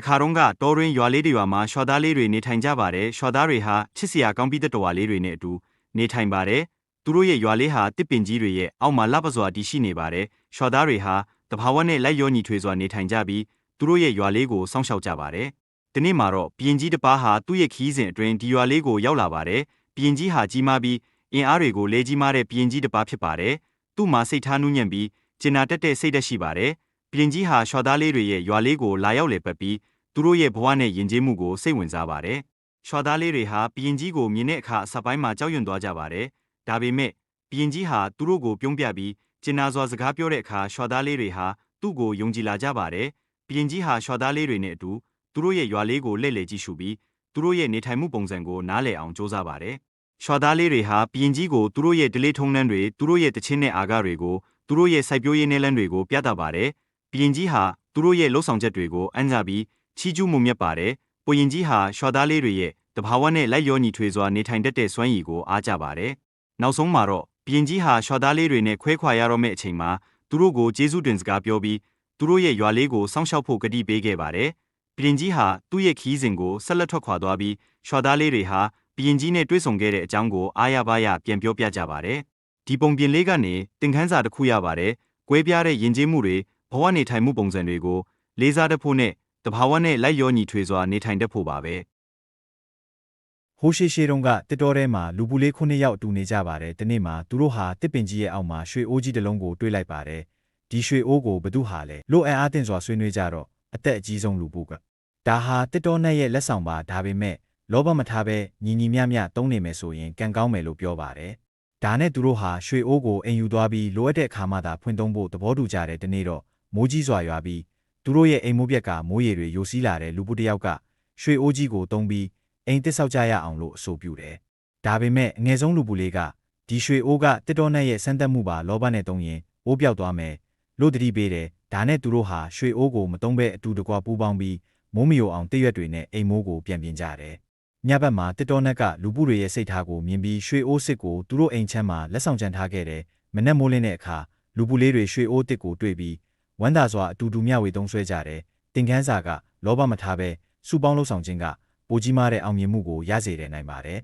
တခါတော့ကတောရင်းရွာလေးတွေရွာမှာရှော်သားလေးတွေနေထိုင်ကြပါတယ်ရှော်သားတွေဟာချစ်စရာကောင်းပြီးတဲ့တော်ဝါလေးတွေနဲ့အတူနေထိုင်ပါတယ်သူတို့ရဲ့ရွာလေးဟာတစ်ပင်ကြီးတွေရဲ့အောက်မှာလပစွာတည်ရှိနေပါတယ်ရှော်သားတွေဟာတဘာဝနဲ့လိုက်ရောညီထွေစွာနေထိုင်ကြပြီးသူတို့ရဲ့ရွာလေးကိုစောင့်ရှောက်ကြပါတယ်ဒီနေ့မှာတော့ပြင်ကြီးတစ်ပါးဟာသူ့ရဲ့ခီးစဉ်အတွင်းဒီရွာလေးကိုရောက်လာပါတယ်ပြင်ကြီးဟာကြီးမားပြီးအင်အားတွေကိုလဲကြီးမားတဲ့ပြင်ကြီးတစ်ပါးဖြစ်ပါတယ်သူ့မှာစိတ်ထားနှူးညံ့ပြီးကျင်နာတက်တဲ့စိတ်သက်ရှိပါတယ်ပြင်ကြီးဟာရှော်သားလေးတွေရဲ့ရွာလေးကိုလာရောက်လေပတ်ပြီး သူတို့ရဲ့ဘဝနဲ့ယဉ်ကျေးမှုကိုစိတ်ဝင်စားပါတယ်။ရှော်သားလေးတွေဟာပြင်ကြီးကိုမြင်တဲ့အခါအစပိုင်းမှာကြောက်ရွံ့သွားကြပါတယ်။ဒါပေမဲ့ပြင်ကြီးဟာသူတို့ကိုပြုံးပြပြီးကျင်နာစွာစကားပြောတဲ့အခါရှော်သားလေးတွေဟာသူ့ကိုယုံကြည်လာကြပါတယ်။ပြင်ကြီးဟာရှော်သားလေးတွေနဲ့အတူသူတို့ရဲ့ရွာလေးကိုလှည့်လည်ကြည့်ရှုပြီးသူတို့ရဲ့နေထိုင်မှုပုံစံကိုနားလည်အောင်ကြိုးစားပါတယ်။ရှော်သားလေးတွေဟာပြင်ကြီးကိုသူတို့ရဲ့ဒလေးထုံးနှန်းတွေသူတို့ရဲ့တခြင်းနဲ့အာဃတွေကိုသူတို့ရဲ့စိုက်ပျိုးရေးနယ်လမ်းတွေကိုပြသပါတယ်။ပြင်ကြီးဟာသူတို့ရဲ့လှုပ်ဆောင်ချက်တွေကိုအန်းစားပြီး ချီးကျူးမှုမြတ်ပါတယ်။ပိုရင်ကြီးဟာရှော်သားလေးတွေရဲ့တဘာဝနဲ့လိုက်ရောညီထွေစွာနေထိုင်တတ်တဲ့စွမ်းရည်ကိုအားကြပါတယ်။နောက်ဆုံးမှာတော့ပြင်ကြီးဟာရှော်သားလေးတွေနဲ့ခွဲခွာရတော့မယ့်အချိန်မှာသူတို့ကိုကျေးဇူးတင်စကားပြောပြီးသူတို့ရဲ့ရွာလေးကိုစောင့်ရှောက်ဖို့ကတိပေးခဲ့ပါတယ်။ပြင်ကြီးဟာသူ့ရဲ့ခီးစဉ်ကိုဆက်လက်ထွက်ခွာသွားပြီးရှော်သားလေးတွေဟာပြင်ကြီးနဲ့တွေ့ဆုံခဲ့တဲ့အကြောင်းကိုအားရပါးရပြန်ပြောပြကြပါတယ်။ဒီပုံပြင်လေးကနေသင်ခန်းစာတစ်ခုရပါတယ်။ကွဲပြားတဲ့ယဉ်ကျေးမှုတွေဘဝနေထိုင်မှုပုံစံတွေကိုလေးစားတတ်ဖို့နဲ့ တဘာဝနဲ့လိုက်ရောညီထွေစွာနေထိုင်တတ်ဖို့ပါပဲဟိုးရှိရှိတုန်းကတစ်တော်ထဲမှာလူပူလေးခုနှစ်ယောက်အတူနေကြပါတယ်ဒီနေ့မှာသူတို့ဟာတစ်ပင်ကြီးရဲ့အောက်မှာရွှေအိုးကြီးတစ်လုံးကိုတွေ့လိုက်ပါတယ်ဒီရွှေအိုးကိုဘသူဟာလဲလို့အံအားတင်စွာဆွေးနွေးကြတော့အသက်အကြီးဆုံးလူပူကဒါဟာတစ်တော်နဲ့ရဲ့လက်ဆောင်ပါဒါပေမဲ့လောဘမထားပဲညီညီမျှမျှတုံးနေမယ်ဆိုရင်ကံကောင်းမယ်လို့ပြောပါတယ်ဒါနဲ့သူတို့ဟာရွှေအိုးကိုအိမ်ယူသွားပြီးလိုအပ်တဲ့အခါမှသာဖွင့်သုံးဖို့သဘောတူကြတယ်ဒီနေ့တော့မိုးကြီးစွာရွာပြီး သူတို့ရဲ့အိမ်မိုးပြက်ကမိုးရေတွေယိုစီးလာတဲ့လူပုတစ်ယောက်ကရွှေအိုးကြီးကိုတုံးပြီးအိမ်တစ်ဆောက်ကြရအောင်လို့အဆိုပြုတယ်။ဒါပေမဲ့အငယ်ဆုံးလူပုလေးကဒီရွှေအိုးကတစ်တော်နဲ့ရဲ့စမ်းသက်မှုပါလောဘနဲ့တုံးရင်အိုးပြောက်သွားမယ်လို့တတိပေးတယ်။ဒါနဲ့သူတို့ဟာရွှေအိုးကိုမတုံးဘဲအတူတကွပူးပေါင်းပြီးမိုးမယိုအောင်တည့်ရွက်တွေနဲ့အိမ်မိုးကိုပြန်ပြင်ကြတယ်။ညဘက်မှာတစ်တော်နဲ့ကလူပုတွေရဲ့စိတ်ထားကိုမြင်ပြီးရွှေအိုးစစ်ကိုသူတို့အိမ်ချမ်းမှာလက်ဆောင်ချန်ထားခဲ့တယ်။မနဲ့မိုးလင်းတဲ့အခါလူပုလေးတွေရွှေအိုးတစ်ကိုတွေ့ပြီး ဝမ်းသာစွာအတူတူမျှဝေသုံးဆွဲကြတယ်။တင်ကန်းစာကလောဘမထားဘဲစုပေါင်းလှုပ်ဆောင်ခြင်းကပိုကြီးမားတဲ့အောင်မြင်မှုကိုရစေတယ်နိုင်ပါတယ်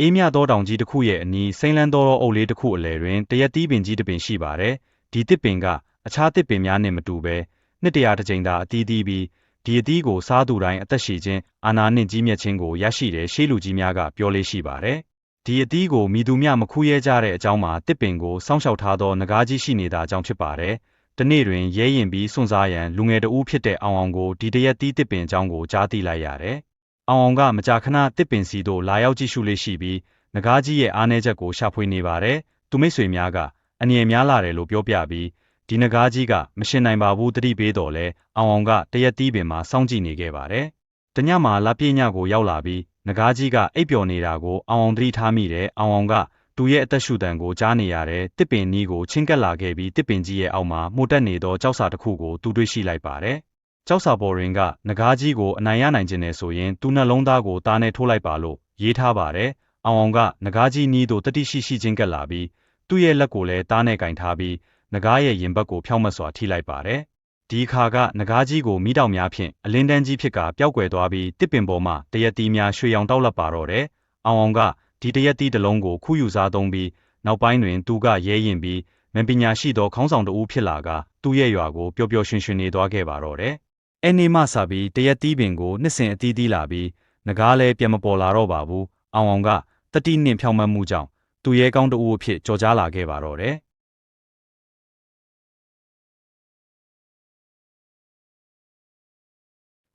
အေးမြသောတောင်ကြီးတစ်ခုရဲ့အနီးစိမ့်လန်းသောအုပ်လေးတစ်ခုအလယ်တွင်တရက်တီးပင်ကြီးတစ်ပင်ရှိပါတယ်။ဒီတစ်ပင်ကအခြားတစ်ပင်များနှင့်မတူဘဲနှစ်တရာတစ်ကြိမ်သာအတီးတီးပြီးဒီအတီးကိုစားသူတိုင်းအသက်ရှည်ခြင်းအာနာနှင့်ကြီးမြတ်ခြင်းကိုရရှိတဲ့ရှေးလူကြီးများကပြောလေးရှိပါတယ်။ ဒီအတီးကိုမိသူများမခူးရဲကြတဲ့အကြောင်းမှာတစ်ပင်ကိုစောင့်ရှောက်ထားသောငကားကြီးရှိနေတာအကြောင်းဖြစ်ပါတယ်။ဒီနေ့တွင်ရဲရင်ပြီးစွန့်စားရန်လူငယ်တဦးဖြစ်တဲ့အောင်အောင်ကိုဒီတရက်တီးတစ်ပင်အကြောင်းကိုကြားသိလိုက်ရတယ်။အောင်အောင်ကမကြာခဏတစ်ပင်စီသို့လာရောက်ကြည့်ရှုလေးရှိပြီးငကားကြီးရဲ့အားနည်းချက်ကိုရှာဖွေနေပါတယ်။သူမိတ်ဆွေများကအငြင်းများလာတယ်လို့ပြောပြပြီးဒီငကားကြီးကမရှင်နိုင်ပါဘူးတတိပေးတော်လဲအောင်အောင်ကတရက်တီးပင်မှာစောင့်ကြည့်နေခဲ့ပါတယ်။တညမှာလာပြည့်ညကိုရောက်လာပြီး ငကားကြီးကအိပ်ပျော်နေတာကိုအောင်အောင်သတိထားမိတယ်။အောင်အောင်ကသူရဲ့အသက်ရှူတံကိုကြားနေရတဲ့တစ်ပင်နီးကိုချင်းကပ်လာခဲ့ပြီးတစ်ပင်ကြီးရဲ့အောက်မှာမှုတ်တက်နေသောကြောက်စာတစ်ခုကိုသူတွေ့ရှိလိုက်ပါတယ်။ကြောက်စာပေါ်တွင်ကငကားကြီးကိုအနိုင်ရနိုင်ခြင်းနဲ့ဆိုရင်သူနှလုံးသားကိုတားနဲ့ထိုးလိုက်ပါလို့ရေးထားပါတယ်။အောင်အောင်ကငကားကြီးနီးသို့တတိရှိရှိချင်းကပ်လာပြီးသူ့ရဲ့လက်ကိုလည်းတားနဲ့ကင်ထားပြီးငကားရဲ့ရင်ဘတ်ကိုဖြောက်မတ်စွာထိလိုက်ပါတယ်။ ဒီအခါကငကားကြီးကိုမိတောင်များဖြင့်အလင်းတန်းကြီးဖြစ်ကပျောက်ကွယ်သွားပြီးတစ်ပင်ပေါ်မှတရက်တီးများရွှေရောင်တောက်လက်ပါတော့တယ်။အောင်အောင်ကဒီတရက်တီးတစ်လုံးကိုခူးယူစားသုံးပြီးနောက်ပိုင်းတွင်သူကရဲရင်ပြီးမန်ပညာရှိသောခေါင်းဆောင်တဦးဖြစ်လာကသူ့ရဲ့ရွာကိုပျော်ပျော်ရွှင်ရွှင်နေသွားခဲ့ပါတော့တယ်။အဲနေမှစပြီးတရက်တီးပင်ကိုနှစ်စဉ်အတီးတီးလာပြီးငကားလည်းပြန်မပေါ်လာတော့ပါဘူး။အောင်အောင်ကတတိနှင့်ဖြောင်းမှတ်မှုကြောင့်သူရဲကောင်းတဦးအဖြစ်ကြော်ကြားလာခဲ့ပါတော့တယ်။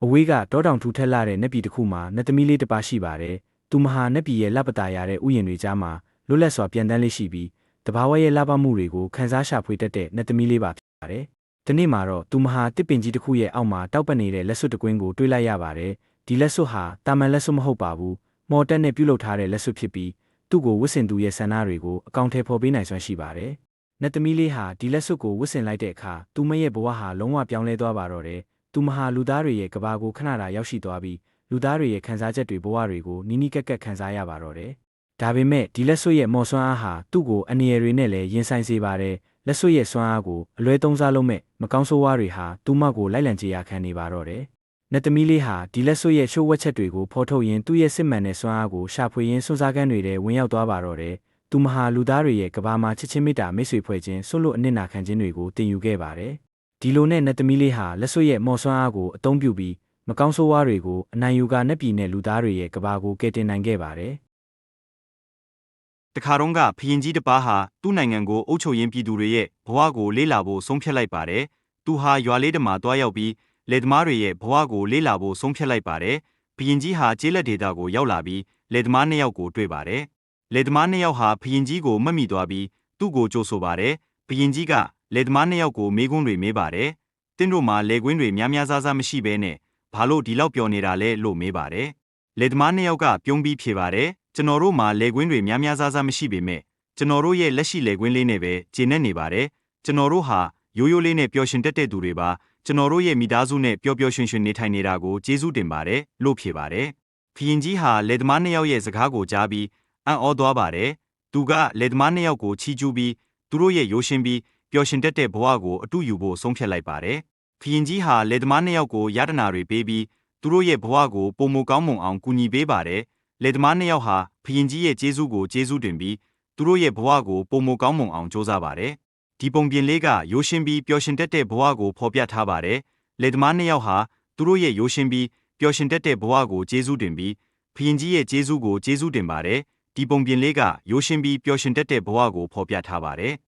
အဝေးကတောတောင်ထူထက်လာတဲ့နက်ပြည်တစ်ခုမှာနတ်သမီးလေးတစ်ပါးရှိပါတယ်။သူမဟာနက်ပြည်ရဲ့လပတာရတဲ့ဥယျာဉ်တွေကြားမှာလွတ်လပ်စွာပြန်တန်းလေးရှိပြီးတဘာဝရဲ့လာပမှုတွေကိုခန်းစားရှာဖွေတတ်တဲ့နတ်သမီးလေးပါဖြစ်ပါတယ်။ဒီနေ့မှာတော့သူမဟာတစ်ပင်ကြီးတစ်ခုရဲ့အောက်မှာတောက်ပနေတဲ့လက်စွပ်တစ်ကွင်းကိုတွေ့လိုက်ရပါတယ်။ဒီလက်စွပ်ဟာတာမန်လက်စွပ်မဟုတ်ပါဘူး။မော်တက်နဲ့ပြုလုပ်ထားတဲ့လက်စွပ်ဖြစ်ပြီးသူ့ကိုဝစ်စင်သူရဲ့ဆန္ဒတွေကိုအကောင့်ထဲပေါ်ပေးနိုင်စွမ်းရှိပါတယ်။နတ်သမီးလေးဟာဒီလက်စွပ်ကိုဝစ်စင်လိုက်တဲ့အခါသူမရဲ့ဘဝဟာလုံးဝပြောင်းလဲသွားပါတော့တယ်။ သူမဟာလူသားတွေရဲ့ကဘာကိုခဏတာရောက်ရှိသွားပြီးလူသားတွေရဲ့ခံစားချက်တွေဘဝတွေကိုနီးနီးကပ်ကပ်ခံစားရပါတော့တယ်။ဒါပေမဲ့ဒီလက်ဆွတ်ရဲ့မော်ဆွမ်းအားဟာသူ့ကိုအနေရတွေနဲ့လည်းရင်ဆိုင်စေပါတယ်လက်စွပ်ရဲ့စွမ်းအားကိုအလွဲသုံးစားလုံးမဲ့မကောင်းဆိုးဝါးတွေဟာသူမကိုလိုက်လံကြေရခံနေပါတော့တယ်။နတ်သမီးလေးဟာဒီလက်စွပ်ရဲ့ရှိုးဝက်ချက်တွေကိုဖော်ထုတ်ရင်းသူ့ရဲ့စစ်မှန်တဲ့စွမ်းအားကိုရှာဖွေရင်းစွန့်စားကန်းတွေထဲဝင်ရောက်သွားပါတော့တယ်။သူမဟာလူသားတွေရဲ့ကဘာမှာချစ်ချင်းမေတ္တာမိတ်ဆွေဖွဲ့ခြင်းဆွလို့အနစ်နာခံခြင်းတွေကိုတင်ယူခဲ့ပါတယ်။ ဒီလိုနဲ့နတ်သမီးလေးဟာလက်စွပ်ရဲ့မော်စွမ်းအားကိုအသုံးပြုပြီးမကောင်းဆိုးဝါးတွေကိုအနိုင်ယူကနတ်ပြည်နဲ့လူသားတွေရဲ့ကဘာကိုကယ်တင်နိုင်ခဲ့ပါတယ်။တခါတော့ကဖရင်ကြီးတစ်ပါးဟာသူ့နိုင်ငံကိုအုပ်ချုပ်ရင်းပြည်သူတွေရဲ့ဘဝကိုလေးလာဖို့ဆုံးဖြတ်လိုက်ပါတယ်။သူဟာရွာလေးတမှာတွားရောက်ပြီးလက်သမားတွေရဲ့ဘဝကိုလေးလာဖို့ဆုံးဖြတ်လိုက်ပါတယ်။ဖရင်ကြီးဟာကျေးလက်ဒေသကိုရောက်လာပြီးလက်သမားနှစ်ယောက်ကိုတွေ့ပါတယ်။လက်သမားနှစ်ယောက်ဟာဖရင်ကြီးကိုမှတ်မိသွားပြီးသူ့ကိုကြိုဆိုပါတယ်။ဖရင်ကြီးက လက်သမားနှစ်ယောက်ကိုမေးခွန်းတွေမေးပါတယ်။တင်းတို့မှာလက်ကွင်းတွေများများစားစားမရှိဘဲနဲ့ဘာလို့ဒီလောက်ပျော်နေတာလဲလို့မေးပါတယ်။လေသမားနှစ်ယောက်ကပြုံးပြီးဖြေပါတယ်ကျွန်တော်တို့မှာလေကွင်းတွေများများစားစားမရှိပေမဲ့ကျွန်တော်တို့ရဲ့လက်ရှိလေကွင်းလေးနဲ့ပဲဂျင်းနဲ့နေပါတယ်ကျွန်တော်တို့ဟာရိုးရိုးလေးနဲ့ပျော်ရွှင်တက်တဲ့သူတွေပါကျွန်တော်တို့ရဲ့မိသားစုနဲ့ပျော်ပျော်ရွှင်ရွှင်နေထိုင်နေတာကိုကျေးဇူးတင်ပါတယ်လို့ဖြေပါတယ်ဖျင်ကြီးဟာလေသမားနှစ်ယောက်ရဲ့စကားကိုကြားပြီးအံ့ဩသွားပါတယ်သူကလေသမားနှစ်ယောက်ကိုချီးကျူးပြီးသူတို့ရဲ့ရိုးရှင်းပြီး ပျော်ရွှင်တက်တဲ့ဘဝကိုအတူယူဖို့ဆုံးဖြတ်လိုက်ပါတယ်ဖျင်ကြီးဟာလေသမားနှစ်ယောက်ကိုရတနာတွေပေးပြီးသူတို့ရဲ့ဘဝကိုပုံမကောင်းမွန်အောင်ကူညီပေးပါတယ်။လေသမားနှစ်ယောက်ဟာဖရင်ကြီးရဲ့ကျေးဇူးကိုကျေးဇူးတင်ပြီးသူတို့ရဲ့ဘဝကိုပုံမကောင်းမွန်အောင်စ조사ပါတယ်။ဒီပုံပြင်လေးကရိုးရှင်းပြီးပျော်ရွှင်တတ်တဲ့ဘဝကိုဖော်ပြထားပါတယ်။လေသမားနှစ်ယောက်ဟာသူတို့ရဲ့ရိုးရှင်းပြီးပျော်ရွှင်တတ်တဲ့ဘဝကိုကျေးဇူးတင်ပြီးဖရင်ကြီးရဲ့ကျေးဇူးကိုကျေးဇူးတင်ပါတယ်။ဒီပုံပြင်လေးကရိုးရှင်းပြီးပျော်ရွှင်တတ်တဲ့ဘဝကိုဖော်ပြထားပါတယ်။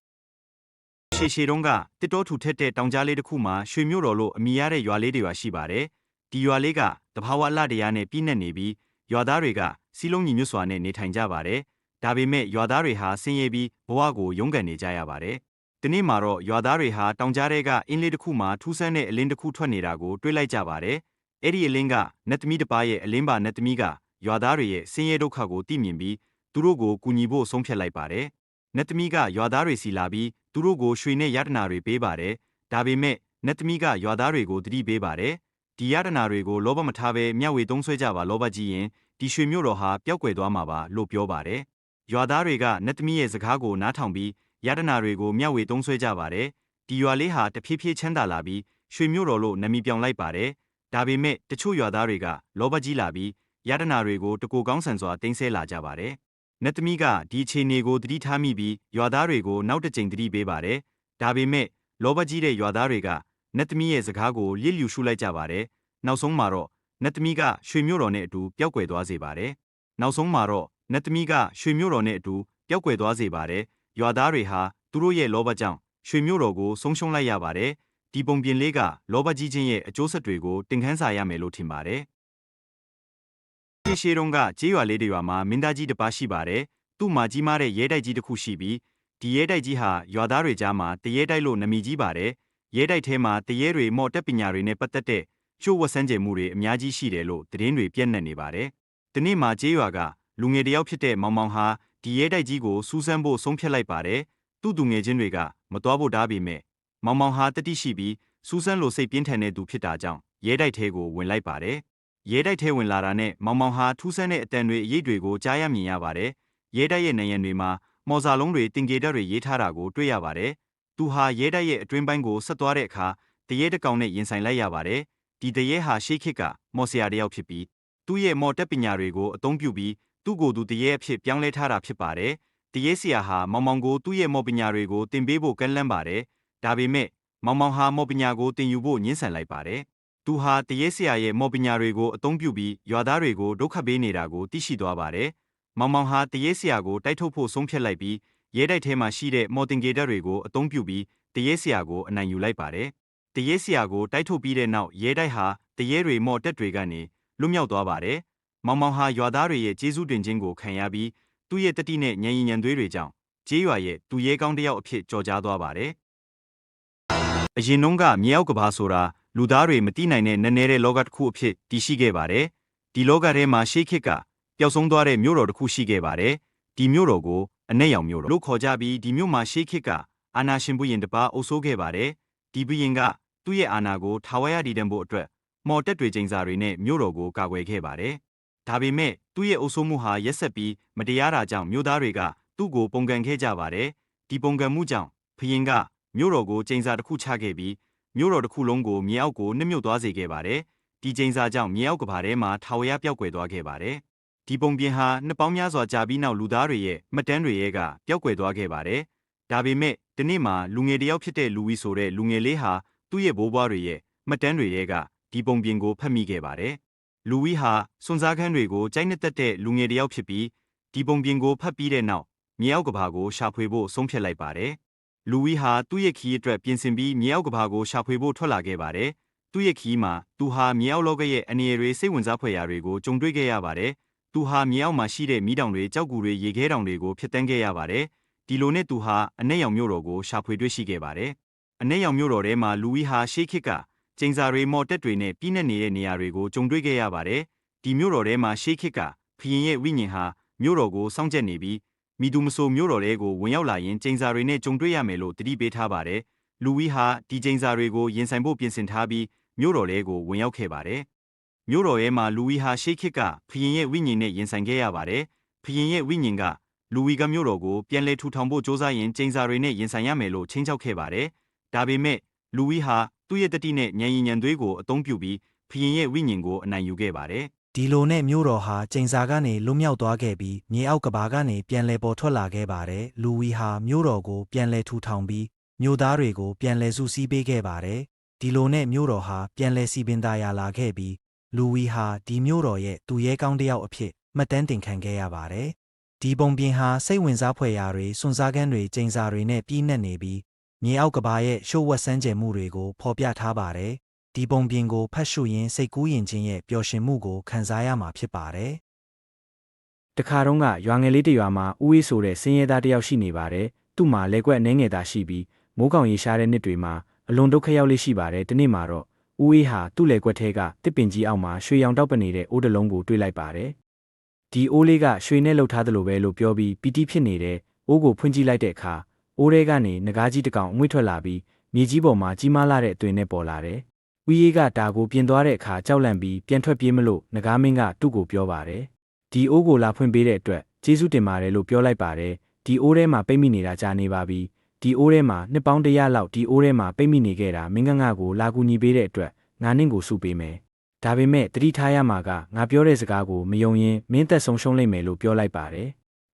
ရှေရှေတုံးကတစ်တော်ထူထက်တဲ့တောင်ကြားလေးတစ်ခုမှာရွှေမြို့တော်လို့အမည်ရတဲ့ရွာလေးတွေပါရှိပါတယ်။ဒီရွာလေးကတဘာဝအလှတရားနဲ့ပြည့်နှက်နေပြီးရွာသားတွေကစီးလုံးညီညွတ်စွာနဲ့နေထိုင်ကြပါတယ်။ဒါပေမဲ့ရွာသားတွေဟာဆင်းရဲပြီးဘဝကိုရုန်းကန်နေကြရပါတယ်။ဒီနေ့မှာတော့ရွာသားတွေဟာတောင်ကြားထဲကအင်းလေးတစ်ခုမှာထူးဆန်းတဲ့အလင်းတစ်ခုထွက်နေတာကိုတွေ့လိုက်ကြပါတယ်။အဲ့ဒီအလင်းကနတ်သမီးတစ်ပါးရဲ့အလင်းပါနတ်သမီးကရွာသားတွေရဲ့ဆင်းရဲဒုက္ခကိုသိမြင်ပြီးသူတို့ကိုကူညီဖို့ဆုံးဖြတ်လိုက်ပါတယ်။နတ်သမီးကရွာသားတွေစီလာပြီး သူတို့ကိုရွှေနဲ့ရတနာတွေပေးပါတယ်။ဒါပေမဲ့နတ်သမီးကရွာသားတွေကိုတတိပေးပါတယ်။ဒီရတနာတွေကိုလောဘမထားဘဲမျှဝေသုံးဆွဲကြပါလောဘကြီးရင်ဒီရွှေမြို့တော်ဟာပျောက်ကွယ်သွားမှာပါလို့ပြောပါတယ်။ရွာသားတွေကနတ်သမီးရဲ့စကားကိုနားထောင်ပြီးရတနာတွေကိုမျှဝေသုံးဆွဲကြပါတယ်။ဒီရွာလေးဟာတဖြည်းဖြည်းချမ်းသာလာပြီးရွှေမြို့တော်လို့နာမည်ပြောင်းလိုက်ပါတယ်။ဒါပေမဲ့တချို့ရွာသားတွေကလောဘကြီးလာပြီးရတနာတွေကိုတကိုကောင်းဆန်စွာတင်ဆဲလာကြပါတယ်။ နတ်သမီးကဒီအခြေအနေကိုသတိထားမိပြီးရွာသားတွေကိုနောက်တစ်ကြိမ်သတိပေးပါတယ်။ဒါပေမဲ့လောဘကြီးတဲ့ရွာသားတွေကနတ်သမီးရဲ့စကားကိုလျစ်လျူရှုလိုက်ကြပါတယ်။နောက်ဆုံးမှာတော့နတ်သမီးကရွှေမြို့တော်နဲ့အတူပျောက်ကွယ်သွားစေပါတယ်။နောက်ဆုံးမှာတော့နတ်သမီးကရွှေမြို့တော်နဲ့အတူပျောက်ကွယ်သွားစေပါတယ်။ရွာသားတွေဟာသူတို့ရဲ့လောဘကြောင့်ရွှေမြို့တော်ကိုဆုံးရှုံးလိုက်ရပါတယ်။ဒီပုံပြင်လေးကလောဘကြီးခြင်းရဲ့အကျိုးဆက်တွေကိုတင်ခန်းစာရမယ်လို့ထင်ပါတယ်။ ရှေးရှေးတုန်းကကြေးရွာလေးတွေရွာမှာမင်းသားကြီးတစ်ပါးရှိပါတယ်။သူ့မှာကြီးမားတဲ့ရဲတိုက်ကြီးတစ်ခုရှိပြီးဒီရဲတိုက်ကြီးဟာရွာသားတွေကြားမှာတရဲတိုက်လို့နာမည်ကြီးပါတယ်။ရဲတိုက်ထဲမှာတရဲတွေမော်တက်ပညာတွေနဲ့ပတ်သက်တဲ့ရှို့ဝတ်ဆန်းကျင်မှုတွေအများကြီးရှိတယ်လို့သတင်းတွေပြန့်နှံ့နေပါတယ်။ဒီနေ့မှာကြေးရွာကလူငယ်တယောက်ဖြစ်တဲ့မောင်မောင်ဟာဒီရဲတိုက်ကြီးကိုစူးစမ်းဖို့ဆုံးဖြတ်လိုက်ပါတယ်။သူ့သူငယ်ချင်းတွေကမတော်ဖို့တားပေမဲ့မောင်မောင်ဟာတတိရှိပြီးစူးစမ်းလို့စိတ်ပြင်းထန်တဲ့သူဖြစ်တာကြောင့်ရဲတိုက်ထဲကိုဝင်လိုက်ပါတယ်။ ရဲတိုက်ထဲဝင်လာတာနဲ့မောင်မောင်ဟာထူးဆန်းတဲ့အတန်တွေအရေးတွေကိုကြားရမြင်ရပါတယ်။ရဲတိုက်ရဲ့နေရံတွေမှာမော်စာလုံးတွေတင်ကြေတက်တွေရေးထားတာကိုတွေ့ရပါတယ်။သူဟာရဲတိုက်ရဲ့အတွင်းပိုင်းကိုဆက်သွားတဲ့အခါတရဲတကောင်နဲ့ရင်ဆိုင်လိုက်ရပါတယ်။ဒီတရဲဟာရှေးခေတ်ကမော်ဆရာတယောက်ဖြစ်ပြီးသူ့ရဲ့မော်တက်ပညာတွေကိုအသုံးပြုပြီးသူ့ကိုယ်သူတရဲအဖြစ်ပြောင်းလဲထားတာဖြစ်ပါတယ်။တရဲဆရာဟာမောင်မောင်ကိုသူ့ရဲ့မော်ပညာတွေကိုသင်ပေးဖို့ကမ်းလှမ်းပါတယ်။ဒါပေမဲ့မောင်မောင်ဟာမော်ပညာကိုသင်ယူဖို့ညှင်းဆန်လိုက်ပါတယ်။ သူဟာတရဲဆရာရဲ့မော်ပညာတွေကိုအသုံးပြုပြီးရွာသားတွေကိုဒုက္ခပေးနေတာကိုသိရှိသွားပါတယ်။မောင်မောင်ဟာတရဲဆရာကိုတိုက်ထုတ်ဖို့ဆုံးဖြတ်လိုက်ပြီးရဲတိုက်ထဲမှာရှိတဲ့မော်တင်ဂေတက်တွေကိုအသုံးပြုပြီးတရဲဆရာကိုအနိုင်ယူလိုက်ပါတယ်။တရဲဆရာကိုတိုက်ထုတ်ပြီးတဲ့နောက်ရဲတိုက်ဟာတရဲတွေမော်တက်တွေကနေလွတ်မြောက်သွားပါတယ်။မောင်မောင်ဟာရွာသားတွေရဲ့ကျေးဇူးတင်ခြင်းကိုခံရပြီးသူ့ရဲ့တတိနဲ့ညံရင်ညံသွေးတွေကြောင့်ကျေးရွာရဲ့သူရဲကောင်းတစ်ယောက်အဖြစ်ကြော်ကြားသွားပါတယ်။ အရင်တုန်းကမြေအောက်ကဘာဆိုတာလူသားတွေမတိနိုင်တဲ့နည်းနည်းတဲ့လောကတစ်ခုအဖြစ်တည်ရှိခဲ့ပါတယ်။ဒီလောကထဲမှာရှေးခေတ်ကပျောက်ဆုံးသွားတဲ့မြို့တော်တစ်ခုရှိခဲ့ပါတယ်။ဒီမြို့တော်ကိုအ내ရောင်မြို့တော်လို့ခေါ်ကြပြီးဒီမြို့မှာရှေးခေတ်ကအာနာရှင်ဘုရင်တစ်ပါးအုပ်စိုးခဲ့ပါတယ်။ဒီဘုရင်ကသူ့ရဲ့အာဏာကိုထာဝရတည်တံဖို့အတွက်မော်တက်တွေကျင်းစာတွေနဲ့မြို့တော်ကိုကာကွယ်ခဲ့ပါတယ်။ဒါပေမဲ့သူ့ရဲ့အုပ်စိုးမှုဟာရက်ဆက်ပြီးမတရားတာကြောင့်မြို့သားတွေကသူ့ကိုပုန်ကန်ခဲ့ကြပါတယ်။ဒီပုန်ကန်မှုကြောင့်ဘဖျင်က မြို့တော်ကိုကျိန်စာတစ်ခုချခဲ့ပြီးမြို့တော်တစ်ခုလုံးကိုမြေအောက်ကိုနှမြုပ်သွားစေခဲ့ပါတယ်။ဒီကျိန်စာကြောင့်မြေအောက်ကဘာထဲမှာထာဝရပျောက်ကွယ်သွားခဲ့ပါတယ်။ဒီပုံပြင်ဟာနှစ်ပေါင်းများစွာကြာပြီးနောက်လူသားတွေရဲ့မှတ်တမ်းတွေရဲ့ကပျောက်ကွယ်သွားခဲ့ပါတယ်။ဒါပေမဲ့ဒီနေ့မှာလူငယ်တစ်ယောက်ဖြစ်တဲ့လူဝီဆိုတဲ့လူငယ်လေးဟာသူ့ရဲ့ဘိုးဘွားတွေရဲ့မှတ်တမ်းတွေရဲ့ကဒီပုံပြင်ကိုဖတ်မိခဲ့ပါတယ်။လူဝီဟာစွန်စားခန်းတွေကိုကြိုက်နှစ်သက်တဲ့လူငယ်တစ်ယောက်ဖြစ်ပြီးဒီပုံပြင်ကိုဖတ်ပြီးတဲ့နောက်မြေအောက်ကဘာကိုရှာဖွေဖို့ဆုံးဖြတ်လိုက်ပါတယ်။ လူဝီဟာသူ့ရဲ့ခီးအတွက်ပြင်ဆင်ပြီးမြေအောက်ကဘာကိုရှာဖွေဖို့ထွက်လာခဲ့ပါတယ်။သူ့ရဲ့ခီးမှာသူဟာမြေအောက်လောကရဲ့အနေအရေးစိတ်ဝင်စားဖွယ်ရာတွေကိုကြုံတွေ့ခဲ့ရပါတယ်။သူဟာမြေအောက်မှာရှိတဲ့မီးတောင်တွေကြောက်ကူတွေရေခဲတောင်တွေကိုဖျက်ဆီးခဲ့ရပါတယ်။ဒီလိုနဲ့သူဟာအ내ရောင်မြို့တော်ကိုရှာဖွေတွေ့ရှိခဲ့ပါတယ်။အ내ရောင်မြို့တော်ထဲမှာလူဝီဟာရှေးခေတ်ကကျင်းစာတွေမော်တက်တွေနဲ့ပြည့်နှက်နေတဲ့နေရာတွေကိုကြုံတွေ့ခဲ့ရပါတယ်။ဒီမြို့တော်ထဲမှာရှေးခေတ်ကဖျင်ရဲ့ဝိညာဉ်ဟာမြို့တော်ကိုစောင့်ကြက်နေပြီး မိသူမဆိုမြို့တော်ထဲကိုဝင်ရောက်လာရင်ကျင်းစာတွေနဲ့ကြုံတွေ့ရမယ်လို့တတိပေးထားပါတယ်။လူဝီဟာဒီကျင်းစာတွေကိုရင်ဆိုင်ဖို့ပြင်ဆင်ထားပြီးမြို့တော်ထဲကိုဝင်ရောက်ခဲ့ပါတယ်။မြို့တော်ထဲမှာလူဝီဟာရှေးခေတ်ကဖျင်ရဲ့ဝိညာဉ်နဲ့ရင်ဆိုင်ခဲ့ရပါတယ်။ဖျင်ရဲ့ဝိညာဉ်ကလူဝီကမြို့တော်ကိုပြန်လည်ထူထောင်ဖို့စ조사ရင်ကျင်းစာတွေနဲ့ရင်ဆိုင်ရမယ်လို့ချင်းချောက်ခဲ့ပါတယ်။ဒါပေမဲ့လူဝီဟာသူ့ရဲ့တတိနဲ့ဉာဏ်ရည်ဉာဏ်သွေးကိုအသုံးပြုပြီးဖျင်ရဲ့ဝိညာဉ်ကိုအနိုင်ယူခဲ့ပါတယ်။ ဒီလိုနဲ့မျိုးတော်ဟာကျိန်စာကနေလွတ်မြောက်သွားခဲ့ပြီးမြေအောက်ကဘာကနေပြန်လဲပေါ်ထွက်လာခဲ့ပါတယ်။လူဝီဟာမျိုးတော်ကိုပြန်လဲထူထောင်ပြီးမျိုးသားတွေကိုပြန်လဲစုစည်းပေးခဲ့ပါတယ်။ဒီလိုနဲ့မျိုးတော်ဟာပြန်လဲစီပင်သားရလာခဲ့ပြီးလူဝီဟာဒီမျိုးတော်ရဲ့သူရဲကောင်းတစ်ယောက်အဖြစ်မှတ်တမ်းတင်ခံခဲ့ရပါတယ်။ဒီပုံပြင်ဟာစိတ်ဝင်စားဖွယ်ရာတွေစွန့်စားကန်းတွေကျိန်စာတွေနဲ့ပြည့်နှက်နေပြီးမြေအောက်ကဘာရဲ့ရှို့ဝက်ဆန်းကျယ်မှုတွေကိုဖော်ပြထားပါတယ်။ ဒီပုံပြင်ကိုဖတ်ရှုရင်းစိတ်ကူးယဉ်ခြင်းရဲ့ပျော်ရွှင်မှုကိုခံစားရမှာဖြစ်ပါတယ်။တခါတုန်းကရွာငယ်လေးတစ်ရွာမှာဦးအေးဆိုတဲ့စင်းရဲသားတစ်ယောက်ရှိနေပါတယ်။သူ့မှာလက်ကွက်အနှဲငယ်သာရှိပြီးမိုးကောင်ရေရှားတဲ့နှစ်တွေမှာအလွန်ဒုက္ခရောက်လေးရှိပါတယ်။ဒီနေ့မှာတော့ဦးအေးဟာသူ့လက်ကွက်ထဲကတစ်ပင်ကြီးအောက်မှာရွှေရောင်တောက်ပနေတဲ့အိုးတစ်လုံးကိုတွေ့လိုက်ပါတယ်။ဒီအိုးလေးကရွှေနဲ့လှုပ်ထားသလိုပဲလို့ပြောပြီးပီတိဖြစ်နေတဲ့အိုးကိုဖွင့်ကြည့်လိုက်တဲ့အခါအိုးထဲကနေငကားကြီးတစ်ကောင်အငွေ့ထွက်လာပြီးမြေကြီးပေါ်မှာကြီးမားလာတဲ့အသွင်နဲ့ပေါ်လာတယ်။ ဦးအေးကဒါကိုပြင်သွားတဲ့အခါကြောက်လန့်ပြီးပြန်ထွက်ပြေးမလို့ငကားမင်းကသူ့ကိုပြောပါတယ်။ဒီအိုးကိုလာဖွင့်ပေးတဲ့အတွက်ကျေးဇူးတင်ပါတယ်လို့ပြောလိုက်ပါတယ်ဒီအိုးထဲမှာပိတ်မိနေတာကြာနေပါပြီဒီအိုးထဲမှာနှစ်ပေါင်းတရာလောက်ဒီအိုးထဲမှာပိတ်မိနေခဲ့တာမင်းကငါကိုလာကူညီပေးတဲ့အတွက်ငါနင့်ကိုစုပေးမယ်ဒါပေမဲ့တတိထားရမှာကငါပြောတဲ့စကားကိုမယုံရင်မင်းသက်ဆုံးရှုံးလိမ့်မယ်လို့ပြောလိုက်ပါတယ်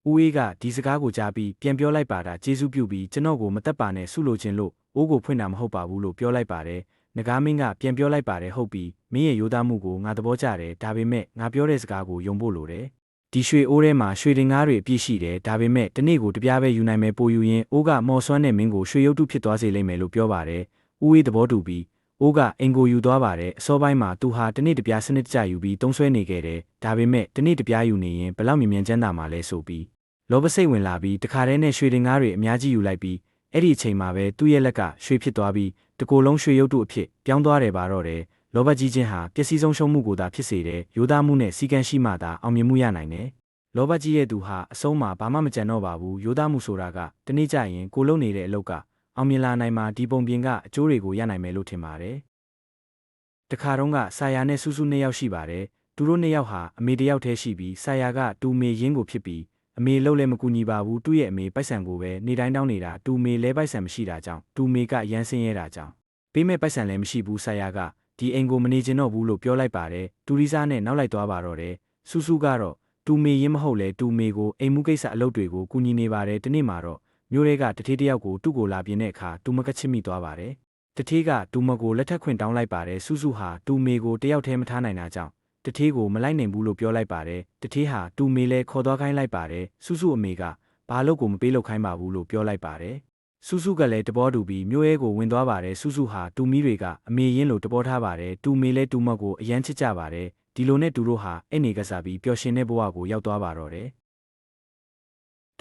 ဦးအေးကဒီစကားကိုကြားပြီးပြန်ပြောလိုက်ပါတာကျေးဇူးပြုပြီးကျွန်တော်ကိုမတက်ပါနဲ့ဆုလို့ခြင်းလို့အိုးကိုဖွင့်တာမဟုတ်ပါဘူးလို့ပြောလိုက်ပါတယ် ငကားမင်းကပြန်ပြောလိုက်ပါတယ်ဟုတ်ပြီမင်းရဲ့ရိုးသားမှုကိုငါသဘောကျတယ်ဒါပေမဲ့ငါပြောတဲ့စကားကိုယုံဖို့လိုတယ်ဒီရွှေအိုးထဲမှာရွှေတင်ငါးတွေအပြည့်ရှိတယ်ဒါပေမဲ့တနေ့ကိုတပြားပဲယူနိုင်မယ်ပိုယူရင်အိုးကမော်ဆွမ်းတဲ့မင်းကိုရွှေရုပ်တုဖြစ်သွားစေလိမ့်မယ်လို့ပြောပါတယ်ဦးအေးသဘောတူပြီးအိုးကအင်ကိုယူသွားပါတယ်အစောပိုင်းမှာသူဟာတနေ့တပြားစနစ်တကျယူပြီးတုံးဆွဲနေခဲ့တယ်ဒါပေမဲ့တနေ့တပြားယူနေရင်ဘလောက်မြင်မြန်ချမ်းသာမှာလဲဆိုပြီးလောဘစိတ်ဝင်လာပြီးတခါတည်းနဲ့ရွှေတင်ငါးတွေအများကြီးယူလိုက်ပြီးအဲ့ဒီအချိန်မှာပဲသူ့ရဲ့လက်ကရွှေဖြစ်သွားပြီး တကိုယ်လုံးရွှေရုပ်တုအဖြစ်ပြောင်းသွားတယ်ပါတော့တယ်လောဘကြီးခြင်းဟာပျက်စီးဆုံးရှုံးမှုကိုသာဖြစ်စေတယ်။ရိုးသားမှုနဲ့စီကံရှိမှသာအောင်မြင်မှုရနိုင်တယ်။လောဘကြီးရဲ့သူဟာအဆုံးမှာဘာမှမကြံတော့ပါဘူး။ရိုးသားမှုဆိုတာကတနေ့ကျရင်ကိုလုံနေတဲ့အလုပ်ကအောင်မြင်လာနိုင်မှာဒီပုံပြင်ကအကျိုးတွေကိုရနိုင်မယ်လို့ထင်ပါတယ်။တခါတုန်းကဆာယာနဲ့စူးစူးနှစ်ယောက်ရှိပါတယ်။သူတို့နှစ်ယောက်ဟာအမေတစ်ယောက်တည်းရှိပြီးဆာယာကတူမေရင်းကိုဖြစ်ပြီး အမေလှုပ်လည်းမကူညီပါဘူးသူ့ရဲ့အမေပိုက်ဆံကိုပဲနေတိုင်းတောင်းနေတာတူမေလဲပိုက်ဆံမရှိတာကြောင့်တူမေကရမ်းစင်းရဲတာကြောင့်ပေးမဲ့ပိုက်ဆံလည်းမရှိဘူးဆာယာကဒီအိမ်ကိုမနေချင်တော့ဘူးလို့ပြောလိုက်ပါတယ်တူရီစာနဲ့နောက်လိုက်သွားပါတော့တယ်စူးစူးကတော့တူမေရင်မဟုတ်လဲတူမေကိုအိမ်မှုကိစ္စအလုပ်တွေကိုကူညီနေပါတယ်တနေ့မှာတော့မျိုးတွေကတထေးတယောက်ကိုသူ့ကိုလာပြင်းတဲ့အခါတူမကချစ်မိသွားပါတယ်တထေးကတူမကိုလက်ထက်ခွင့်တောင်းလိုက်ပါတယ်စူးစူးဟာတူမေကိုတယောက်တည်းမထားနိုင်တာကြောင့် တထေးကိုမလိုက်နိုင်ဘူးလို့ပြောလိုက်ပါတယ်တထေးဟာတူမေလဲခေါ်သွားခိုင်းလိုက်ပါတယ်စူးစူးအမေကဘာလို့ကိုမပေးလို့ခိုင်းပါဘူးလို့ပြောလိုက်ပါတယ်စူးစူးကလည်းတဘောတူပြီးမြို့ရဲကိုဝင်သွားပါတယ်စူးစူးဟာတူမီတွေကအမေရင်းလိုတဘောထားပါတယ်တူမေလဲတူမကိုအရန်ချစ်ကြပါတယ်ဒီလိုနဲ့တူတို့ဟာအဲ့နေကစားပြီးပျော်ရွှင်တဲ့ဘဝကိုရောက်သွားပါတော့တယ်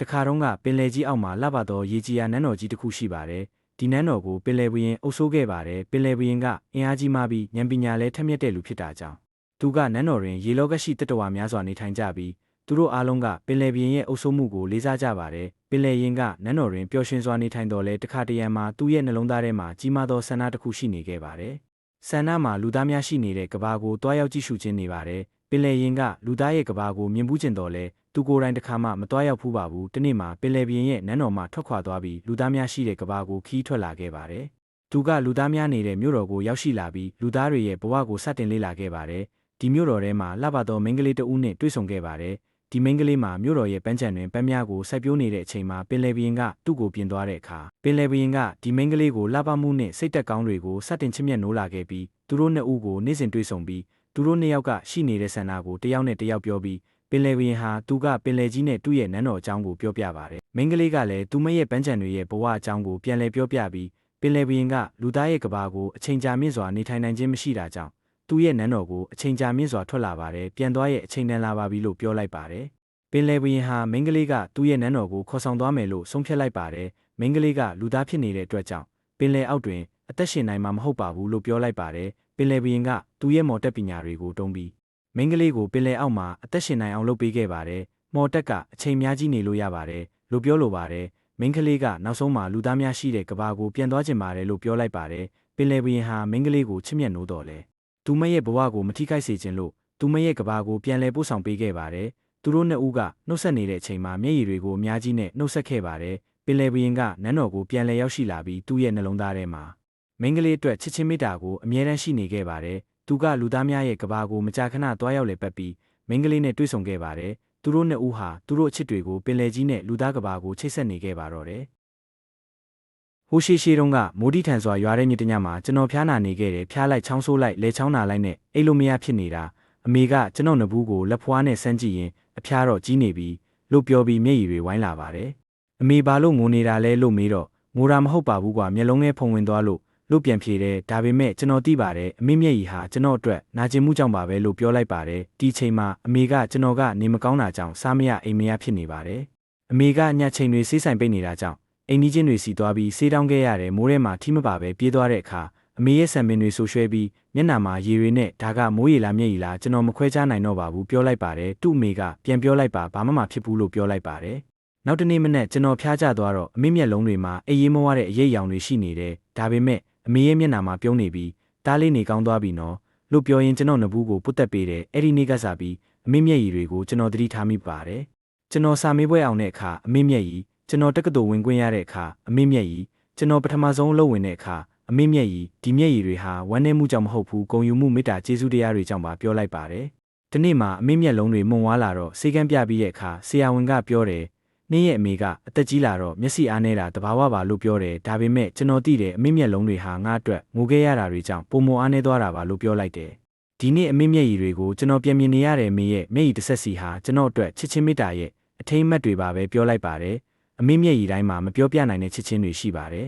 တခါတော့ကပင်လယ်ကြီးအောက်မှာလှပသောရေကြီးရာနန်းတော်ကြီးတစ်ခုရှိပါတယ်ဒီနန်းတော်ကိုပင်လယ်ဘုရင်အုပ်စိုးခဲ့ပါတယ်ပင်လယ်ဘုရင်ကအင်အားကြီးမှပြီးဉာဏ်ပညာလည်းထက်မြက်တဲ့လူဖြစ်တာကြောင့် သူကနန်းတော်တွင်ရေလောကရှိတတ္တဝါများစွာနေထိုင်ကြပြီးသူတို့အားလုံးကပင်လယ်ဘုရင်ရဲ့အုပ်စိုးမှုကိုလေးစားကြပါတယ်ပင်လယ်ရင်ကနန်းတော်တွင်ပျော်ရွှင်စွာနေထိုင်တော်လဲတခါတရံမှာသူ့ရဲ့နှလုံးသားထဲမှာကြီးမားသောဆန္ဒတစ်ခုရှိနေခဲ့ပါတယ်ဆန္ဒမှာလူသားများရှိနေတဲ့ကဘာကိုတွားရောက်ကြည့်ရှုခြင်းနေပါတယ်ပင်လယ်ရင်ကလူသားရဲ့ကဘာကိုမြင်ဘူးကျင်တော်လဲတသူကိုယ်တိုင်တစ်ခါမှမတွားရောက်ဖူးပါဘူးတနေ့မှာပင်လယ်ပြင်ရဲ့နန်းတော်မှထွက်ခွာသွားပြီးလူသားများရှိတဲ့ကဘာကိုခီးထွက်လာခဲ့ပါတယ်သူကလူသားများနေတဲ့မြို့တော်ကိုရောက်ရှိလာပြီးလူသားတွေရဲ့ဘဝကိုစတင်လေ့လာခဲ့ပါတယ် ဒီမြို့တော်ထဲမှာလှပသောမိန်းကလေးတဦးနဲ့တွေ့ဆုံခဲ့ပါတယ်ဒီမိန်းကလေးမှာမြို့တော်ရဲ့ပန်းချံတွင်ပန်းများကိုစိုက်ပျိုးနေတဲ့အချိန်မှာပင်လယ်ပြင်ကသူ့ကိုပြင်သွားတဲ့အခါပင်လယ်ပြင်ကဒီမိန်းကလေးကိုလှပမှုနဲ့စိတ်တက်ကောင်းတွေကိုစတင်ချစ်မြတ်နိုးလာခဲ့ပြီးသူတို့နှစ်ဦးကိုနေ့စဉ်တွေ့ဆုံပြီးသူတို့နှစ်ယောက်ကရှိနေတဲ့ဆန္ဒကိုတယောက်နဲ့တယောက်ပြောပြီးပင်လယ်ပြင်ဟာသူကပင်လယ်ကြီးနဲ့သူ့ရဲ့နန်းတော်အကြောင်းကိုပြောပြပါတယ်မိန်းကလေးကလည်းသူမရဲ့ပန်းချံတွေရဲ့ဘဝအကြောင်းကိုပြန်လည်ပြောပြပြီးပင်လယ်ပြင်ကလူသားရဲ့ကဘာကိုအချိန်ကြာမြင့်စွာနေထိုင်နိုင်ခြင်းမရှိတာကြောင့် သူ့ရဲ့နန်းတော်ကိုအချိန်ကြာမြင့်စွာထွက်လာပါတယ်ပြန်သွားရဲ့အချိန်တန်လာပါပြီလို့ပြောလိုက်ပါတယ်ပင်လယ်ပြင်ဟာမိန်းကလေးကသူ့ရဲ့နန်းတော်ကိုခေါ်ဆောင်သွားမယ်လို့ဆုံးဖြတ်လိုက်ပါတယ်မိန်းကလေးကလူသားဖြစ်နေတဲ့အတွက်ကြောင့်ပင်လယ်အောက်တွင်အသက်ရှင်နိုင်မှာမဟုတ်ပါဘူးလို့ပြောလိုက်ပါတယ်ပင်လယ်ပြင်ကသူ့ရဲ့မော်တက်ပညာတွေကိုတုံးပြီးမိန်းကလေးကိုပင်လယ်အောက်မှာအသက်ရှင်နိုင်အောင်လုပ်ပေးခဲ့ပါတယ်မော်တက်ကအချိန်များကြီးနေလို့ရပါတယ်လို့ပြောလိုပါတယ်မိန်းကလေးကနောက်ဆုံးမှာလူသားများရှိတဲ့ကဘာကိုပြန်သွားကျင်ပါတယ်လို့ပြောလိုက်ပါတယ်ပင်လယ်ပြင်ဟာမိန်းကလေးကိုချစ်မြတ်နိုးတော်လဲ သူမရဲ့ဘဝကိုမထိခိုက်စေခြင်းလို့သူမရဲ့ကဘာကိုပြန်လဲပို့ဆောင်ပေးခဲ့ပါတယ်သူတို့နှစ်ဦးကနှုတ်ဆက်နေတဲ့အချိန်မှာမျက်ရည်တွေကိုအများကြီးနဲ့နှုတ်ဆက်ခဲ့ပါတယ်ပင်လယ်ပြင်ကနန်းတော်ကိုပြန်လဲရောက်ရှိလာပြီးသူ့ရဲ့နှလုံးသားထဲမှာမိန်းကလေးအတွက်ချစ်ချင်းမေတ္တာကိုအမြဲတမ်းရှိနေခဲ့ပါတယ်သူကလူသားများရဲ့ကဘာကိုမကြာခဏတွားရောက်လေပတ်ပြီးမိန်းကလေးနဲ့တွေ့ဆုံခဲ့ပါတယ်သူတို့နှစ်ဦးဟာသူတို့အချစ်တွေကိုပင်လယ်ကြီးနဲ့လူသားကဘာကိုချိတ်ဆက်နေခဲ့ပါတော့တယ် ဟိုရှိရှိတုန်းကမိုးတိထန်စွာရွာတဲ့မြစ်တညမှာကျွန်တော်ဖျားနာနေခဲ့တယ်ဖျားလိုက်ချောင်းဆိုးလိုက်လဲချောင်းနာလိုက်နဲ့အိတ်လို့မရဖြစ်နေတာအမေကကျွန်တော်နဘူးကိုလက်ဖွားနဲ့ဆန်းကြည့်ရင်အဖျားတော့ကြီးနေပြီလို့ပြောပြီးမျက်ရည်တွေဝိုင်းလာပါတယ်အမေဘာလို့ငိုနေတာလဲလို့မေးတော့ငိုတာမဟုတ်ပါဘူးကွာမျက်လုံးထဲဖုံဝင်သွားလို့လို့ပြန်ဖြေတယ်ဒါပေမဲ့ကျွန်တော်သိပါတယ်အမေမျက်ရည်ဟာကျွန်တော်အတွက်နာကျင်မှုကြောင့်ပါပဲလို့ပြောလိုက်ပါတယ်ဒီချိန်မှာအမေကကျွန်တော်ကနေမကောင်းတာကြောင့်စားမရအိမ်မရဖြစ်နေပါတယ်အမေကညချိန်တွေစေးဆိုင်ပိတ်နေတာကြောင့် အိမ်ကြီးချင်းတွေစီသွားပြီးဆေးတောင်းခဲ့ရတယ်မိုးထဲမှာထိမပါပဲပြေးသွားတဲ့အခါအမေရဲ့ဆံပင်တွေဆူရွှဲပြီးမျက်နှာမှာရေတွေနဲ့ဒါကမိုးရီလားမျက်ရည်လားကျွန်တော်မခွဲခြားနိုင်တော့ပါဘူးပြောလိုက်ပါတယ်သူ့အမေကပြန်ပြောလိုက်ပါဘာမှမဖြစ်ဘူးလို့ပြောလိုက်ပါတယ်နောက်တနေ့မနေ့ကျွန်တော်ဖျားကြသွားတော့အမေမျက်လုံးတွေမှာအေးရေးမဝတဲ့အရေးအယောင်တွေရှိနေတယ်ဒါပေမဲ့အမေရဲ့မျက်နှာမှာပြုံးနေပြီးတားလေးနေကောင်းသွားပြီနော်လို့ပြောရင်ကျွန်တော်နဘူးကိုပုတ်တက်ပေးတယ်အဲ့ဒီနေ့ကစားပြီးအမေမျက်ရည်တွေကိုကျွန်တော်သတိထားမိပါတယ်ကျွန်တော်စာမေးပွဲအောင်တဲ့အခါအမေမျက်ရည် ကျွန်တော်တက္ကသိုလ်ဝင်ခွင့်ရတဲ့အခါအမေမျက်ရည်ကျွန်တော်ပထမဆုံးအလုပ်ဝင်တဲ့အခါအမေမျက်ရည်ဒီမျက်ရည်တွေဟာဝမ်းနည်းမှုကြောင့်မဟုတ်ဘူးဂုံယူမှုမေတ္တာကျေးဇူးတရားတွေကြောင့်ပါပြောလိုက်ပါတယ်ဒီနေ့မှာအမေမျက်လုံးတွေမှုန်ဝါလာတော့စေကန်းပြပြီးတဲ့အခါဆရာဝန်ကပြောတယ်နေ့ရဲ့အမေကအသက်ကြီးလာတော့မျက်စိအားနေတာတဘာဝပါလို့ပြောတယ်ဒါပေမဲ့ကျွန်တော်သိတယ်အမေမျက်လုံးတွေဟာငါ့အတွက်ငိုခဲ့ရတာတွေကြောင့်ပုံမအားနေသွားတာပါလို့ပြောလိုက်တယ်ဒီနေ့အမေမျက်ရည်တွေကိုကျွန်တော်ပြန်မြင်နေရတဲ့မေရဲ့မျက်ရည်တစ်ဆက်စီဟာကျွန်တော်အတွက်ချစ်ချင်းမေတ္တာရဲ့အထိမ်းအမှတ်တွေပါပဲပြောလိုက်ပါတယ် အမေမျက်ရည်တိုင်းမှာမပြောပြနိုင်တဲ့ချစ်ချင်းတွေရှိပါတယ်